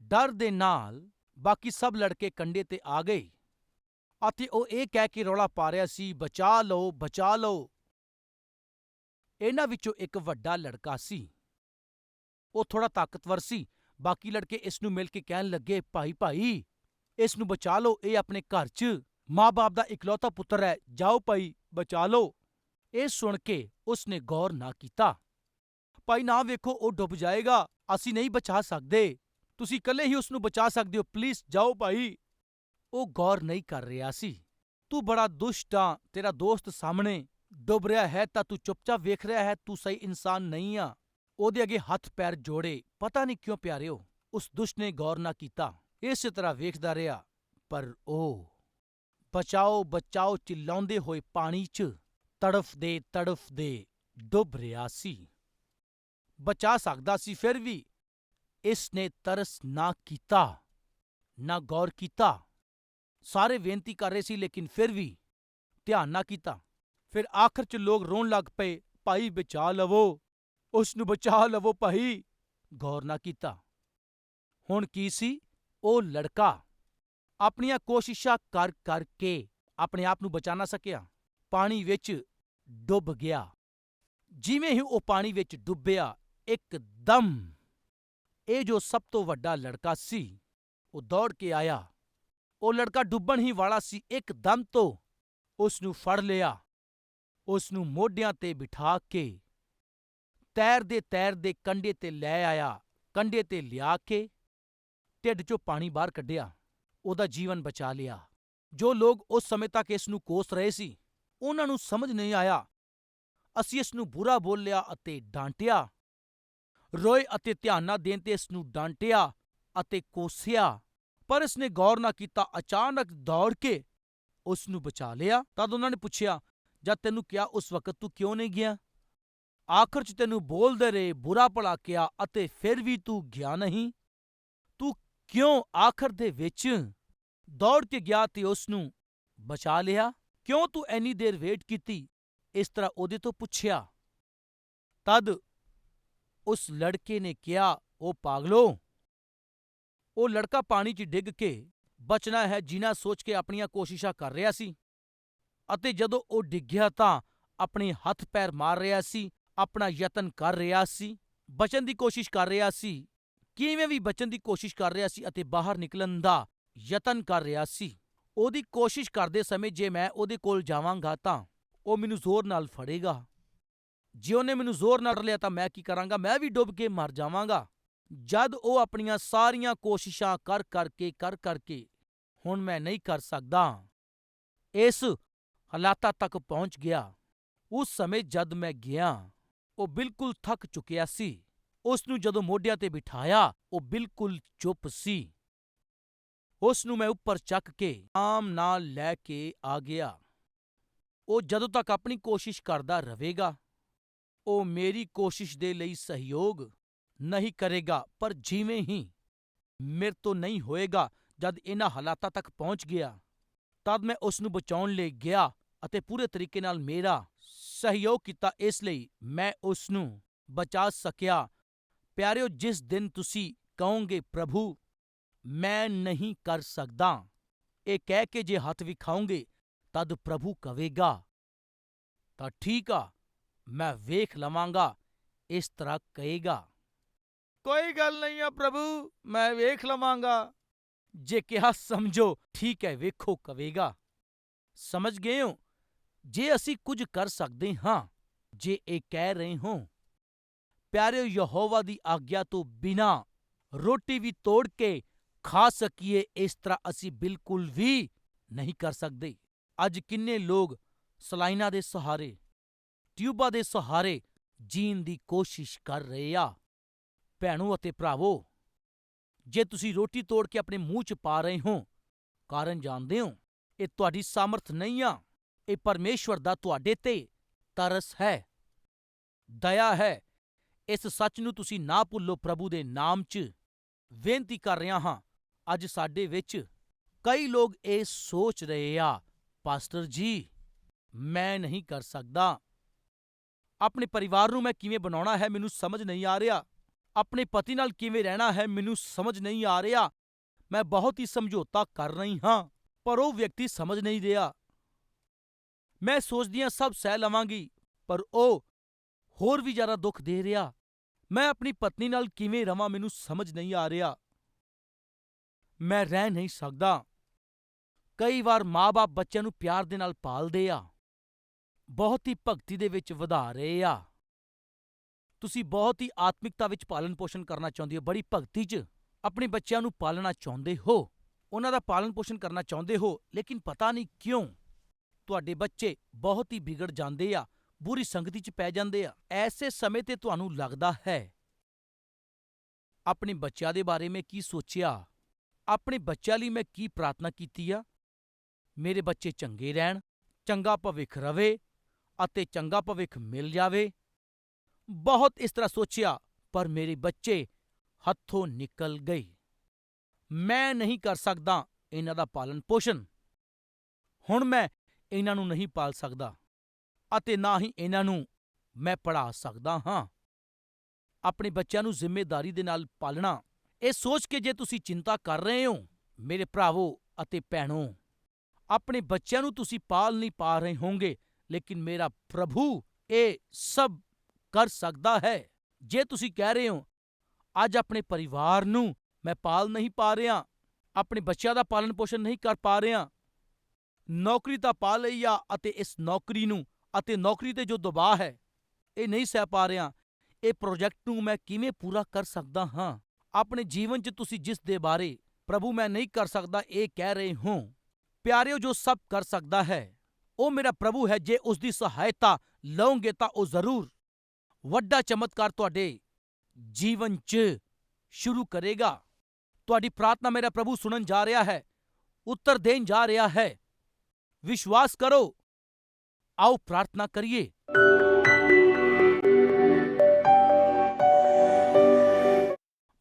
ਡਰ ਦੇ ਨਾਲ ਬਾਕੀ ਸਭ ਲੜਕੇ ਕੰਢੇ ਤੇ ਆ ਗਏ ਅਤੇ ਉਹ ਇਹ ਕਹਿ ਕੇ ਰੌਲਾ ਪਾ ਰਿਹਾ ਸੀ, ਬਚਾ ਲਓ ਬਚਾ ਲਓ। ਇਹਨਾਂ ਵਿੱਚੋਂ ਇੱਕ ਵੱਡਾ ਲੜਕਾ ਸੀ। ਉਹ ਥੋੜਾ ਤਾਕਤਵਰ ਸੀ। ਬਾਕੀ ਲੜਕੇ ਇਸ ਨੂੰ ਮਿਲ ਕੇ ਕਹਿਣ ਲੱਗੇ, ਭਾਈ ਭਾਈ, ਇਸ ਨੂੰ ਬਚਾ ਲਓ, ਇਹ ਆਪਣੇ ਘਰ 'ਚ ਮਾਂ-ਬਾਪ ਦਾ ਇਕਲੌਤਾ ਪੁੱਤਰ ਹੈ। ਜਾਓ ਭਾਈ, ਬਚਾ ਲਓ। ਇਹ ਸੁਣ ਕੇ ਉਸ ਨੇ ਗੌਰ ਨਾ ਕੀਤਾ। ਭਾਈ ਨਾ ਵੇਖੋ, ਉਹ ਡੁੱਬ ਜਾਏਗਾ। ਅਸੀਂ ਨਹੀਂ ਬਚਾ ਸਕਦੇ। ਤੁਸੀਂ ਇਕੱਲੇ ਹੀ ਉਸ ਨੂੰ ਬਚਾ ਸਕਦੇ ਹੋ। ਪਲੀਜ਼ ਜਾਓ ਭਾਈ। ਉਹ ਗੌਰ ਨਹੀਂ ਕਰ ਰਿਹਾ ਸੀ। ਤੂੰ ਬੜਾ ਦੁਸ਼ਟ ਆ। ਤੇਰਾ ਦੋਸਤ ਸਾਹਮਣੇ ਡੁੱਬ ਰਿਹਾ ਹੈ ਤਾਂ ਤੂੰ ਚੁੱਪਚਾਪ ਵੇਖ ਰਿਹਾ ਹੈ। ਤੂੰ ਸਹੀ ਇਨਸਾਨ ਨਹੀਂ ਆ। ਉਹਦੇ ਅੱਗੇ ਹੱਥ ਪੈਰ ਜੋੜੇ। ਪਤਾ ਨਹੀਂ ਕਿਉਂ ਪਿਆਰਿਓ, ਉਸ ਦੁਸ਼ਟ ਨੇ ਗੌਰ ਨਾ ਕੀਤਾ। ਇਸੇ ਤਰ੍ਹਾਂ ਵੇਖਦਾ ਰਿਹਾ। ਪਰ ਉਹ ਬਚਾਓ ਬਚਾਓ, ਚਿੱਲਾਉਂਦੇ ਹੋਏ ਪਾਣੀ 'ਚ ਤੜਫਦੇ ਤੜਫਦੇ ਡੁੱਬ ਰਿਹਾ ਸੀ। ਬਚਾ ਸਕਦਾ ਸੀ, ਫਿਰ ਵੀ ਇਸ ਨੇ ਤਰਸ ਨਾ ਕੀਤਾ, ਨਾ ਗੌਰ ਕੀਤਾ। ਸਾਰੇ ਬੇਨਤੀ ਕਰ ਰਹੇ ਸੀ, ਲੇਕਿਨ ਫਿਰ ਵੀ ਧਿਆਨ ਨਾ ਕੀਤਾ। ਫਿਰ ਆਖਰ 'ਚ ਲੋਕ ਰੋਣ ਲੱਗ ਪਏ, ਭਾਈ, ਬਚਾ ਲਵੋ। ਉਸ ਨੂੰ ਬਚਾ ਲਵੋ, ਭਾਈ, ਗੌਰ ਨਾ ਕੀਤਾ। ਹੁਣ ਕੀ ਸੀ? ਉਹ ਲੜਕਾ। ਆਪਣੀਆਂ ਕੋਸ਼ਿਸ਼ਾਂ ਕਰ ਕਰਕੇ ਆਪਣੇ ਆਪ ਨੂੰ ਬਚਾ ਨਾ ਸਕਿਆ। ਪਾਣੀ ਵਿੱਚ ਡੁੱਬ ਗਿਆ। ਜਿਵੇਂ ਹੀ ਉਹ ਪਾਣੀ ਵਿੱਚ ਡੁੱਬਿਆ ਇੱਕਦਮ। ਇਹ ਜੋ ਸਭ ਤੋਂ ਵੱਡਾ ਲੜਕਾ ਸੀ, ਉਹ ਦੌੜ ਕੇ ਆਇਆ। ਉਹ ਲੜਕਾ ਡੁੱਬਣ ਹੀ ਵਾਲਾ ਸੀ, ਇੱਕਦਮ ਤੋਂ। ਉਸ ਨੂੰ ਫੜ ਲਿਆ। ਉਸ ਨੂੰ ਮੋਢਿਆਂ ਤੇ ਬਿਠਾ ਕੇ, ਤੈਰਦੇ ਤੈਰਦੇ ਕੰਢੇ ਤੇ ਲੈ ਆਇਆ, ਕੰਢੇ ਤੇ ਲਿਆ ਕੇ, ਢਿੱਡ 'ਚੋਂ ਪਾਣੀ ਬਾਹਰ ਕੱਢਿਆ। ਉਹਦਾ ਜੀਵਨ ਬਚਾ ਲਿਆ। ਜੋ ਲੋਕ ਉਸ ਸਮੇਂ ਤੱਕ ਇਸ ਨੂੰ ਕੋਸ ਰਹੇ ਸੀ, ਉਹਨਾਂ ਨੂੰ ਸਮਝ ਨਹੀਂ ਆਇਆ। ਅਸੀਂ ਇਸ ਨੂੰ ਬੁਰਾ ਬੋਲਿਆ ਅਤੇ ਡਾਂਟਿਆ। ਰੋਏ ਅਤੇ ਧਿਆਨ ਨਾ ਦੇਣ ਤੇ ਇਸ ਨੂੰ ਡਾਂਟਿਆ ਅਤੇ ਕੋਸਿਆ, ਪਰ ਇਸ ਨੇ ਗੌਰ ਨਾ ਕੀਤਾ। ਅਚਾਨਕ ਦੌੜ ਕੇ ਉਸ ਨੂੰ ਬਚਾ ਲਿਆ। ਤਦ ਉਹਨਾਂ ਨੇ ਪੁੱਛਿਆ, ਜਦ ਤੈਨੂੰ ਕਿਹਾ ਉਸ ਵਕਤ ਤੂੰ ਕਿਉਂ ਨਹੀਂ ਗਿਆ? ਆਖਰ 'ਚ ਤੈਨੂੰ ਬੋਲਦੇ ਰਹੇ ਬੁਰਾ ਭਲਾ ਕਿਹਾ ਅਤੇ ਫਿਰ ਵੀ ਤੂੰ ਗਿਆ ਨਹੀਂ? ਤੂੰ ਕਿਉਂ ਆਖਰ ਦੇ ਵਿੱਚ ਦੌੜ ਕੇ ਗਿਆ ਤੇ ਉਸ ਨੂੰ ਬਚਾ ਲਿਆ? ਕਿਉਂ ਤੂੰ ਐਨੀ ਦੇਰ ਵੇਟ ਕੀਤੀ? ਇਸ ਤਰ੍ਹਾਂ ਉਹਦੇ ਤੋਂ ਪੁੱਛਿਆ। ਤਦ ਉਸ ਲੜਕੇ ਨੇ ਕਿਹਾ ਉਹ ਪਾਗਲੋ ਉਹ ਲੜਕਾ ਪਾਣੀ 'ਚ ਡਿੱਗ ਕੇ ਬਚਣਾ ਹੈ ਜੀਣਾ ਸੋਚ ਕੇ ਆਪਣੀਆਂ ਕੋਸ਼ਿਸ਼ਾਂ ਕਰ ਰਿਹਾ ਸੀ ਅਤੇ ਜਦੋਂ ਉਹ ਡਿੱਗਿਆ ਤਾਂ ਆਪਣੇ ਹੱਥ ਪੈਰ ਮਾਰ ਰਿਹਾ ਸੀ ਆਪਣਾ ਯਤਨ ਕਰ ਰਿਹਾ ਸੀ ਬਚਣ ਦੀ ਕੋਸ਼ਿਸ਼ ਕਰ ਰਿਹਾ ਸੀ ਕਿਵੇਂ ਵੀ ਬਚਣ ਦੀ ਕੋਸ਼ਿਸ਼ ਕਰ ਰਿਹਾ ਸੀ ਅਤੇ ਬਾਹਰ ਨਿਕਲਣ ਦਾ ਯਤਨ ਕਰ ਰਿਹਾ ਸੀ ਉਹਦੀ ਕੋਸ਼ਿਸ਼ ਕਰਦੇ ਸਮੇਂ ਜੇ ਮੈਂ ਉਹਦੇ ਕੋਲ ਜਾਵਾਂਗਾ ਤਾਂ ਉਹ ਮੈਨੂੰ ਜ਼ੋਰ ਨਾਲ ਫੜੇਗਾ ਜੇ ਉਹਨੇ ਮੈਨੂੰ ਜ਼ੋਰ ਨਾਲ ਲਿਆ ਤਾਂ ਮੈਂ ਕੀ ਕਰਾਂਗਾ? ਮੈਂ ਵੀ ਡੁੱਬ ਕੇ ਮਰ ਜਾਵਾਂਗਾ। ਜਦ ਉਹ ਆਪਣੀਆਂ ਸਾਰੀਆਂ ਕੋਸ਼ਿਸ਼ਾਂ ਕਰ ਕਰਕੇ ਕਰ ਕਰਕੇ ਹੁਣ ਮੈਂ ਨਹੀਂ ਕਰ ਸਕਦਾ। ਇਸ ਹਾਲਾਤਾਂ ਤੱਕ ਪਹੁੰਚ ਗਿਆ। ਉਸ ਸਮੇਂ ਜਦ ਮੈਂ ਗਿਆ, ਉਹ ਬਿਲਕੁਲ ਥੱਕ ਚੁੱਕਿਆ ਸੀ। ਉਸ ਨੂੰ ਜਦੋਂ ਮੋਢਿਆਂ ਤੇ ਬਿਠਾਇਆ, ਉਹ ਬਿਲਕੁਲ ਚੁੱਪ ਸੀ। ਉਸ ਨੂੰ ਮੈਂ ਉੱਪਰ ਚੱਕ ਕੇ ਆਮ ਨਾਲ ਲੈ ਕੇ ਆ ਗਿਆ। ਉਹ ਜਦੋਂ ਤੱਕ ਆਪਣੀ ਕੋਸ਼ਿਸ਼ ਕਰਦਾ ਰਹੇਗਾ ਉਹ ਮੇਰੀ ਕੋਸ਼ਿਸ਼ ਦੇ ਲਈ ਸਹਿਯੋਗ ਨਹੀਂ ਕਰੇਗਾ, ਪਰ ਜਿਵੇਂ ਹੀ ਮੇਰੇ ਤੋਂ ਨਹੀਂ ਹੋਏਗਾ ਜਦ ਇਹਨਾਂ ਹਾਲਾਤਾਂ ਤੱਕ ਪਹੁੰਚ ਗਿਆ, ਤਦ ਮੈਂ ਉਸ ਨੂੰ ਬਚਾਉਣ ਲਈ ਗਿਆ ਅਤੇ ਪੂਰੇ ਤਰੀਕੇ ਨਾਲ ਮੇਰਾ ਸਹਿਯੋਗ ਕੀਤਾ, ਇਸ ਲਈ ਮੈਂ ਉਸ ਨੂੰ ਬਚਾ ਸਕਿਆ। ਪਿਆਰਿਓ, ਜਿਸ ਦਿਨ ਤੁਸੀਂ ਕਹੋਗੇ, ਪ੍ਰਭੂ, ਮੈਂ ਨਹੀਂ ਕਰ ਸਕਦਾ। ਇਹ ਕਹਿ ਕੇ ਜੇ ਹੱਥ ਵਿਖਾਓਗੇ, ਤਦ ਪ੍ਰਭੂ ਕਵੇਗਾ। ਤਾਂ ਠੀਕ ਆ। ਮੈਂ ਵੇਖ ਲਵਾਂਗਾ ਇਸ ਤਰ੍ਹਾਂ ਕਹੇਗਾ। ਕੋਈ ਗੱਲ ਨਹੀਂ ਆ ਪ੍ਰਭੂ ਮੈਂ ਵੇਖ ਲਵਾਂਗਾ। ਜੇ ਕਿਹਾ ਸਮਝੋ ਠੀਕ ਹੈ ਵੇਖੋ ਕਵੇਗਾ। ਸਮਝ ਗਏ ਹੋ? ਜੇ ਅਸੀਂ ਕੁਝ ਕਰ ਸਕਦੇ ਹਾਂ ਜੇ ਇਹ ਕਹਿ ਰਹੇ ਹੋ ਪਿਆਰਿਓ ਯਹੋਵਾ ਦੀ ਆਗਿਆ ਤੋਂ ਬਿਨਾ ਰੋਟੀ ਵੀ ਤੋੜ ਕੇ ਖਾ ਸਕੀਏ ਇਸ ਤਰ੍ਹਾਂ ਅਸੀਂ ਬਿਲਕੁਲ ਵੀ ਨਹੀਂ ਕਰ ਸਕਦੇ। ਅੱਜ ਕਿੰਨੇ ਲੋਕ ਸਲਾਈਨਾਂ ਦੇ ਸਹਾਰੇ ਟਿਊਬਾਂ ਦੇ ਸਹਾਰੇ ਜੀਣ ਦੀ ਕੋਸ਼ਿਸ਼ ਕਰ ਰਹੇ ਆ। ਭੈਣੋ ਅਤੇ ਭਰਾਵੋ, ਜੇ ਤੁਸੀਂ ਰੋਟੀ ਤੋੜ ਕੇ ਆਪਣੇ ਮੂੰਹ 'ਚ ਪਾ ਰਹੇ ਹੋ, ਕਾਰਨ ਜਾਣਦੇ ਹੋ, ਇਹ ਤੁਹਾਡੀ ਸਮਰਥ ਨਹੀਂ ਆ। ਇਹ ਪਰਮੇਸ਼ਵਰ ਦਾ ਤੁਹਾਡੇ ਤੇ ਤਰਸ ਹੈ। ਦਇਆ ਹੈ। ਇਸ ਸੱਚ ਨੂੰ ਤੁਸੀਂ ਨਾ ਭੁੱਲੋ ਪ੍ਰਭੂ ਦੇ ਨਾਮ 'ਚ। ਬੇਨਤੀ ਕਰ ਰਿਹਾ ਹਾਂ, ਅੱਜ ਸਾਡੇ ਵਿੱਚ ਕਈ ਲੋਕ ਇਹ ਸੋਚ ਰਹੇ ਆ, ਪਾਸਟਰ ਜੀ, ਮੈਂ ਨਹੀਂ ਕਰ ਸਕਦਾ। ਆਪਣੇ ਪਰਿਵਾਰ ਨੂੰ ਮੈਂ ਕਿਵੇਂ ਬਣਾਉਣਾ ਹੈ ਮੈਨੂੰ ਸਮਝ ਨਹੀਂ ਆ ਰਿਹਾ। ਆਪਣੇ ਪਤੀ ਨਾਲ ਕਿਵੇਂ ਰਹਿਣਾ ਹੈ ਮੈਨੂੰ ਸਮਝ ਨਹੀਂ ਆ ਰਿਹਾ। ਮੈਂ ਬਹੁਤ ਹੀ ਸਮਝੌਤਾ ਕਰ ਰਹੀ ਹਾਂ, ਪਰ ਉਹ ਵਿਅਕਤੀ ਸਮਝ ਨਹੀਂ ਰਿਹਾ। ਮੈਂ ਸੋਚਦੀ ਹਾਂ ਸਭ ਸਹਿ ਲਵਾਂਗੀ, ਪਰ ਉਹ ਹੋਰ ਵੀ ਜ਼ਿਆਦਾ ਦੁੱਖ ਦੇ ਰਿਹਾ। ਮੈਂ ਆਪਣੀ ਪਤਨੀ ਨਾਲ ਕਿਵੇਂ ਰਵਾਂ ਮੈਨੂੰ ਸਮਝ ਨਹੀਂ ਆ ਰਿਹਾ। ਮੈਂ ਰਹਿ ਨਹੀਂ ਸਕਦਾ। ਕਈ ਵਾਰ ਮਾਂ ਬਾਪ ਬੱਚਿਆਂ ਨੂੰ ਪਿਆਰ ਦੇ ਨਾਲ ਪਾਲਦੇ ਆ। ਬਹੁਤ ਹੀ ਭਗਤੀ ਦੇ ਵਿੱਚ ਵਧਾ ਰਹੇ ਆ। ਤੁਸੀਂ ਬਹੁਤ ਹੀ ਆਤਮਿਕਤਾ ਵਿੱਚ ਪਾਲਣ ਪੋਸ਼ਣ ਕਰਨਾ ਚਾਹੁੰਦੇ ਹੋ, ਬੜੀ ਭਗਤੀ 'ਚ ਆਪਣੇ ਬੱਚਿਆਂ ਨੂੰ ਪਾਲਣਾ ਚਾਹੁੰਦੇ ਹੋ। ਉਹਨਾਂ ਦਾ ਪਾਲਣ ਪੋਸ਼ਣ ਕਰਨਾ ਚਾਹੁੰਦੇ ਹੋ, ਲੇਕਿਨ ਪਤਾ ਨਹੀਂ ਕਿਉਂ ਤੁਹਾਡੇ ਬੱਚੇ ਬਹੁਤ ਹੀ ਵਿਗੜ ਜਾਂਦੇ ਆ, ਬੁਰੀ ਸੰਗਤੀ 'ਚ ਪੈ ਜਾਂਦੇ ਆ। ਐਸੇ ਸਮੇਂ ਤੇ ਤੁਹਾਨੂੰ ਲੱਗਦਾ ਹੈ, ਆਪਣੇ ਬੱਚਿਆਂ ਦੇ ਬਾਰੇ ਮੈਂ ਕੀ ਸੋਚਿਆ, ਆਪਣੇ ਬੱਚਿਆਂ ਲਈ ਮੈਂ ਕੀ ਪ੍ਰਾਰਥਨਾ ਕੀਤੀ ਆ? ਮੇਰੇ ਬੱਚੇ ਚੰਗੇ ਰਹਿਣ, ਚੰਗਾ ਭਵਿੱਖ ਰਵੇ ਅਤੇ ਚੰਗਾ ਭਵਿੱਖ ਮਿਲ ਜਾਵੇ। ਬਹੁਤ ਇਸ ਤਰ੍ਹਾਂ ਸੋਚਿਆ, ਪਰ ਮੇਰੇ ਬੱਚੇ ਹੱਥੋਂ ਨਿਕਲ ਗਏ। ਮੈਂ ਨਹੀਂ ਕਰ ਸਕਦਾ ਇਹਨਾਂ ਦਾ ਪਾਲਣ ਪੋਸ਼ਣ। ਹੁਣ ਮੈਂ ਇਹਨਾਂ ਨੂੰ ਨਹੀਂ ਪਾਲ ਸਕਦਾ ਅਤੇ ਨਾ ਹੀ ਇਹਨਾਂ ਨੂੰ ਮੈਂ ਪੜ੍ਹਾ ਸਕਦਾ ਹਾਂ। ਆਪਣੇ ਬੱਚਿਆਂ ਨੂੰ ਜ਼ਿੰਮੇਵਾਰੀ ਦੇ ਨਾਲ ਪਾਲਣਾ, ਇਹ ਸੋਚ ਕੇ ਜੇ ਤੁਸੀਂ ਚਿੰਤਾ ਕਰ ਰਹੇ ਹੋ, ਮੇਰੇ ਭਰਾਵੋ ਅਤੇ ਭੈਣੋ, ਆਪਣੇ ਬੱਚਿਆਂ ਨੂੰ ਤੁਸੀਂ ਪਾਲ ਨਹੀਂ ਪਾ ਰਹੇ ਹੋਵੋਗੇ ਲੇਕਿਨ ਮੇਰਾ ਪ੍ਰਭੂ ਇਹ ਸਭ ਕਰ ਸਕਦਾ ਹੈ। ਜੇ ਤੁਸੀਂ ਕਹਿ ਰਹੇ ਹੋ, ਅੱਜ ਆਪਣੇ ਪਰਿਵਾਰ ਨੂੰ ਮੈਂ ਪਾਲ ਨਹੀਂ ਪਾ ਰਿਹਾ, ਆਪਣੇ ਬੱਚਿਆਂ ਦਾ ਪਾਲਣ ਪੋਸ਼ਣ ਨਹੀਂ ਕਰ ਪਾ ਰਿਹਾ, ਨੌਕਰੀ ਤਾਂ ਪਾ ਲਈ ਆ ਅਤੇ ਇਸ ਨੌਕਰੀ ਨੂੰ ਅਤੇ ਨੌਕਰੀ ਤੇ ਜੋ ਦਬਾਅ ਹੈ, ਇਹ ਨਹੀਂ ਸਹਿ ਪਾ ਰਿਹਾ, ਇਹ ਪ੍ਰੋਜੈਕਟ ਨੂੰ ਮੈਂ ਕਿਵੇਂ ਪੂਰਾ ਕਰ ਸਕਦਾ ਹਾਂ? ਆਪਣੇ ਜੀਵਨ 'ਚ ਤੁਸੀਂ ਜਿਸ ਦੇ ਬਾਰੇ ਪ੍ਰਭੂ ਮੈਂ ਨਹੀਂ ਕਰ ਸਕਦਾ, ਇਹ ਕਹਿ ਰਹੇ ਹੋ। ਪਿਆਰਿਓ, ਜੋ ਸਭ ਕਰ ਸਕਦਾ ਹੈ ਉਹ ਮੇਰਾ ਪ੍ਰਭੂ ਹੈ, ਜੇ ਉਸ ਦੀ ਸਹਾਇਤਾ ਲਓਗੇ ਤਾਂ ਉਹ ਜ਼ਰੂਰ ਵੱਡਾ ਚਮਤਕਾਰ ਤੁਹਾਡੇ ਜੀਵਨ 'ਚ ਸ਼ੁਰੂ ਕਰੇਗਾ। ਤੁਹਾਡੀ ਪ੍ਰਾਰਥਨਾ ਮੇਰਾ ਪ੍ਰਭੂ ਸੁਣਨ ਜਾ ਰਿਹਾ ਹੈ, ਉੱਤਰ ਦੇਣ ਜਾ ਰਿਹਾ ਹੈ। ਵਿਸ਼ਵਾਸ ਕਰੋ। ਆਓ ਪ੍ਰਾਰਥਨਾ ਕਰੀਏ।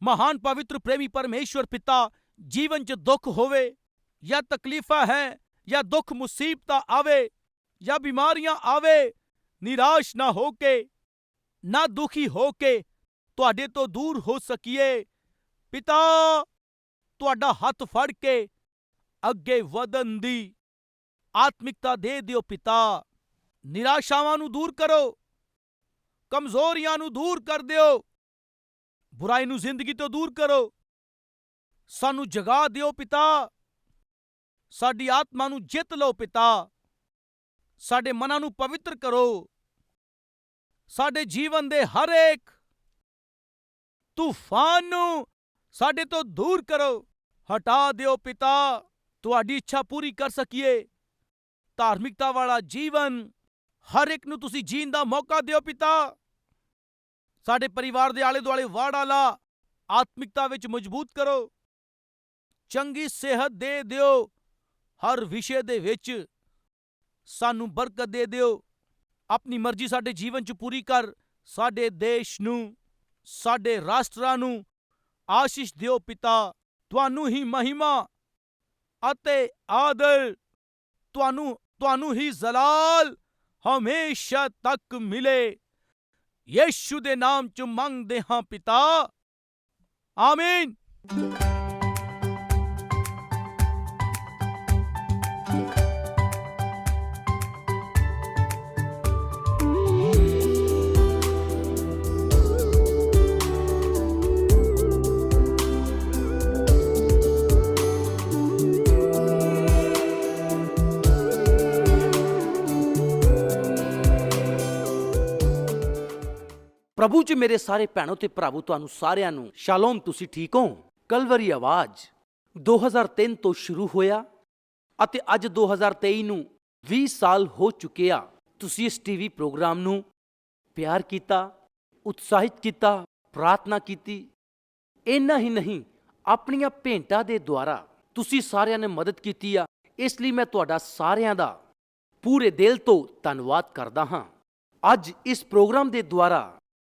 ਮਹਾਨ ਪਵਿੱਤਰ ਪ੍ਰੇਮੀ ਪਰਮੇਸ਼ਵਰ ਪਿਤਾ, ਜੀਵਨ 'ਚ ਦੁੱਖ ਹੋਵੇ ਜਾਂ ਤਕਲੀਫਾਂ ਹੈ ਜਾਂ ਦੁੱਖ ਮੁਸੀਬਤਾਂ ਆਵੇ ਜਾਂ ਬਿਮਾਰੀਆਂ ਆਵੇ, ਨਿਰਾਸ਼ ਨਾ ਹੋ ਕੇ, ਨਾ ਦੁਖੀ ਹੋ ਕੇ ਤੁਹਾਡੇ ਤੋਂ ਦੂਰ ਹੋ ਸਕੀਏ। ਪਿਤਾ, ਤੁਹਾਡਾ ਹੱਥ ਫੜ ਕੇ ਅੱਗੇ ਵਧਣ ਦੀ ਆਤਮਿਕਤਾ ਦੇ ਦਿਓ ਪਿਤਾ। ਨਿਰਾਸ਼ਾਵਾਂ ਨੂੰ ਦੂਰ ਕਰੋ, ਕਮਜ਼ੋਰੀਆਂ ਨੂੰ ਦੂਰ ਕਰ ਦਿਓ, ਬੁਰਾਈ ਨੂੰ ਜ਼ਿੰਦਗੀ ਤੋਂ ਦੂਰ ਕਰੋ। ਸਾਨੂੰ ਜਗਾ ਦਿਓ ਪਿਤਾ। ਸਾਡੀ ਆਤਮਾ ਨੂੰ ਜਿੱਤ ਲਓ ਪਿਤਾ। ਸਾਡੇ ਮਨਾਂ ਨੂੰ ਪਵਿੱਤਰ ਕਰੋ। ਸਾਡੇ ਜੀਵਨ ਦੇ ਹਰ ਇੱਕ ਤੂਫਾਨ ਨੂੰ ਸਾਡੇ ਤੋਂ ਦੂਰ ਕਰੋ। ਹਟਾ ਦਿਓ ਪਿਤਾ, ਤੁਹਾਡੀ ਇੱਛਾ ਪੂਰੀ ਕਰ ਸਕੀਏ। ਧਾਰਮਿਕਤਾ ਵਾਲਾ ਜੀਵਨ ਹਰ ਇੱਕ ਨੂੰ ਤੁਸੀਂ ਜੀਣ ਦਾ ਮੌਕਾ ਦਿਓ ਪਿਤਾ। ਸਾਡੇ ਪਰਿਵਾਰ ਦੇ ਆਲੇ ਦੁਆਲੇ ਵਾੜ ਲਾ ਆਤਮਿਕਤਾ ਵਿੱਚ ਮਜ਼ਬੂਤ ਕਰੋ। ਚੰਗੀ ਸਿਹਤ ਦੇ ਦਿਓ। ਹਰ ਵਿਸ਼ੇ ਦੇ ਵਿੱਚ ਸਾਨੂੰ ਬਰਕਤ ਦੇ ਦਿਓ। ਆਪਣੀ ਮਰਜ਼ੀ ਸਾਡੇ ਜੀਵਨ 'ਚ ਪੂਰੀ ਕਰ, ਸਾਡੇ ਦੇਸ਼ ਨੂੰ, ਸਾਡੇ ਰਾਸ਼ਟਰਾਂ ਨੂੰ ਆਸ਼ੀਸ਼ ਦਿਓ ਪਿਤਾ। ਤੁਹਾਨੂੰ ਹੀ ਮਹਿਮਾ ਅਤੇ ਆਦਰ, ਤੁਹਾਨੂੰ ਤੁਹਾਨੂੰ ਹੀ ਜ਼ਲਾਲ ਹਮੇਸ਼ਾ ਤੱਕ ਮਿਲੇ। ਯੇਸ਼ੂ ਦੇ ਨਾਮ 'ਚ ਮੰਗਦੇ ਹਾਂ ਪਿਤਾ। ਆਮੀਨ। ਪ੍ਰਭੂ ਚ ਮੇਰੇ ਸਾਰੇ ਭੈਣੋ ਤੇ ਭਰਾਵੋ, ਤੁਹਾਨੂੰ ਸਾਰਿਆਂ ਨੂੰ ਸ਼ਾਲੋਮ, ਤੁਸੀਂ ਠੀਕ ਹੋ? ਕਲਵਰੀ ਆਵਾਜ਼। 2003 ਤੋਂ ਸ਼ੁਰੂ ਹੋਇਆ ਅਤੇ ਅੱਜ 2023 ਨੂੰ 20 ਸਾਲ ਹੋ ਚੁੱਕੇ ਆ। ਤੁਸੀਂ ਇਸ ਟੀਵੀ ਪ੍ਰੋਗਰਾਮ ਨੂੰ ਪਿਆਰ ਕੀਤਾ, ਉਤਸ਼ਾਹਿਤ ਕੀਤਾ, ਪ੍ਰਾਰਥਨਾ ਕੀਤੀ। ਇੰਨਾ ਹੀ ਨਹੀਂ, ਆਪਣੀਆਂ ਭੇਂਟਾਂ ਦੇ ਦੁਆਰਾ ਤੁਸੀਂ ਸਾਰਿਆਂ ਨੇ ਮਦਦ ਕੀਤੀ ਆ। ਇਸ ਲਈ ਮੈਂ ਤੁਹਾਡਾ ਸਾਰਿਆਂ ਦਾ ਪੂਰੇ ਦਿਲ ਤੋਂ ਧੰਨਵਾਦ ਕਰਦਾ ਹਾਂ। ਅੱਜ ਇਸ ਪ੍ਰੋਗਰਾਮ ਦੇ ਦੁਆਰਾ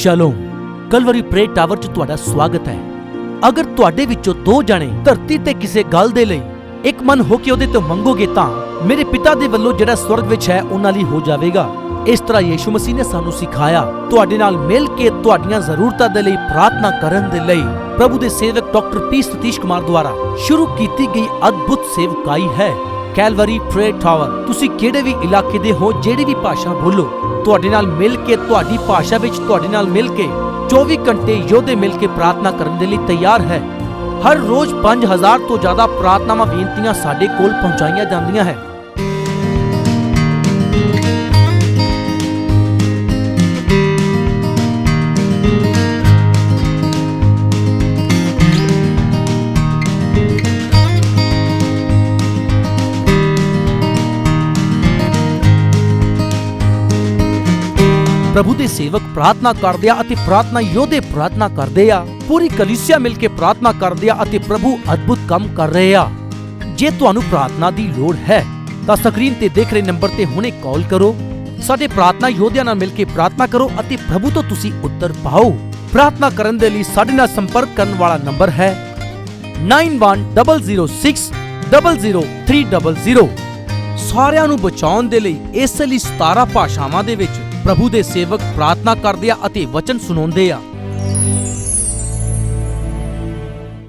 ਸ਼ਲੋਮ ਕਲਵਰੀ ਪ੍ਰੇ ਟਾਵਰ 'ਚ ਤੁਹਾਡਾ ਸਵਾਗਤ ਹੈ। ਅਗਰ ਤੁਹਾਡੇ ਵਿੱਚੋਂ ਦੋ ਜਣੇ ਧਰਤੀ ਤੇ ਕਿਸੇ ਗੱਲ ਦੇ ਲਈ ਇੱਕ ਮਨ ਹੋ ਕੇ ਉਹਦੇ ਤੋਂ ਮੰਗੋਗੇ ਤਾਂ ਮੇਰੇ ਪਿਤਾ ਦੇ ਵੱਲੋਂ ਜਿਹੜਾ ਸਵਰਗ ਵਿੱਚ ਹੈ, ਉਹਨਾਂ ਲਈ ਹੋ ਜਾਵੇਗਾ। ਇਸ ਤਰ੍ਹਾਂ ਯੀਸ਼ੂ ਮਸੀਹ ਨੇ ਸਾਨੂੰ ਸਿਖਾਇਆ, ਤੁਹਾਡੇ ਨਾਲ ਮਿਲ ਕੇ ਤੁਹਾਡੀਆਂ ਜ਼ਰੂਰਤਾਂ ਦੇ ਲਈ ਪ੍ਰਾਰਥਨਾ ਕਰਨ ਦੇ ਲਈ ਪ੍ਰਭੂ ਦੇ ਸੇਵਕ ਡਾਕਟਰ ਪੀ ਸਤੀਸ਼ ਕੁਮਾਰ ਦੁਆਰਾ ਸ਼ੁਰੂ ਕੀਤੀ ਗਈ ਅਦਭੁਤ ਸੇਵਕਾਈ ਹੈ। ਕੈਲਵਰੀ ਪ੍ਰੇ ਟਾਵਰ, ਤੁਸੀਂ ਕਿਹੜੇ ਵੀ ਇਲਾਕੇ ਦੇ ਹੋ, ਜਿਹੜੀ ਵੀ ਭਾਸ਼ਾ ਬੋਲੋ ਤੁਹਾਡੇ ਨਾਲ ਮਿਲ ਕੇ, ਤੁਹਾਡੀ ਭਾਸ਼ਾ ਵਿੱਚ ਤੁਹਾਡੇ ਨਾਲ ਮਿਲ ਕੇ 24 ਘੰਟੇ ਯੋਧੇ ਮਿਲ ਕੇ ਪ੍ਰਾਰਥਨਾ ਕਰਨ ਦੇ ਲਈ ਤਿਆਰ ਹੈ। ਹਰ ਰੋਜ਼ 5000 ਤੋਂ ਜ਼ਿਆਦਾ ਪ੍ਰਾਰਥਨਾਵਾਂ, ਬੇਨਤੀਆਂ ਸਾਡੇ ਕੋਲ ਪਹੁੰਚਾਈਆਂ ਜਾਂਦੀਆਂ ਹੈ। ਪ੍ਰਭੂ ਦੇ ਸੇਵਕ ਪ੍ਰਾਰਥਨਾ ਕਰਦੇ ਆ ਅਤੇ ਪ੍ਰਾਰਥਨਾ ਯੋਧੇ ਪ੍ਰਾਰਥਨਾ ਕਰਦੇ ਆ। ਪੂਰੀ ਕਲੀਸਿਆ ਮਿਲ ਕੇ ਪ੍ਰਾਰਥਨਾ ਕਰਦੇ ਆ ਅਤੇ ਪ੍ਰਭੂ ਅਦਭੁਤ ਕੰਮ ਕਰ ਰਹੇ ਆ। ਜੇ ਤੁਹਾਨੂੰ ਪ੍ਰਾਰਥਨਾ ਦੀ ਲੋੜ ਹੈ, ਤਾਂ ਸਕਰੀਨ ਤੇ ਦੇਖ ਰਹੇ ਨੰਬਰ ਤੇ ਹੁਣੇ ਕਾਲ ਕਰੋ। ਸਾਡੇ ਪ੍ਰਾਰਥਨਾ ਯੋਧਿਆਂ ਨਾਲ ਮਿਲ ਕੇ ਪ੍ਰਾਰਥਨਾ ਕਰੋ ਅਤੇ ਪ੍ਰਭੂ ਤੋਂ ਤੁਸੀਂ ਉੱਤਰ ਪਾਓ। ਪ੍ਰਾਰਥਨਾ ਕਰਨ ਦੇ ਲਈ ਸਾਡੇ ਨਾਲ ਸੰਪਰਕ ਕਰਨ ਵਾਲਾ ਨੰਬਰ ਹੈ 9100600300 ਸਾਰਿਆਂ ਨੂੰ ਬਚਾਉਣ ਦੇ ਲਈ ਇਸ ਲਈ 17 ਭਾਸ਼ਾਵਾਂ ਦੇ ਵਿੱਚ ਪ੍ਰਭੂ ਦੇ ਸੇਵਕ ਪ੍ਰਾਰਥਨਾ ਕਰਦੇ ਆ ਅਤੇ ਵਚਨ ਸੁਣਾਉਂਦੇ ਆ।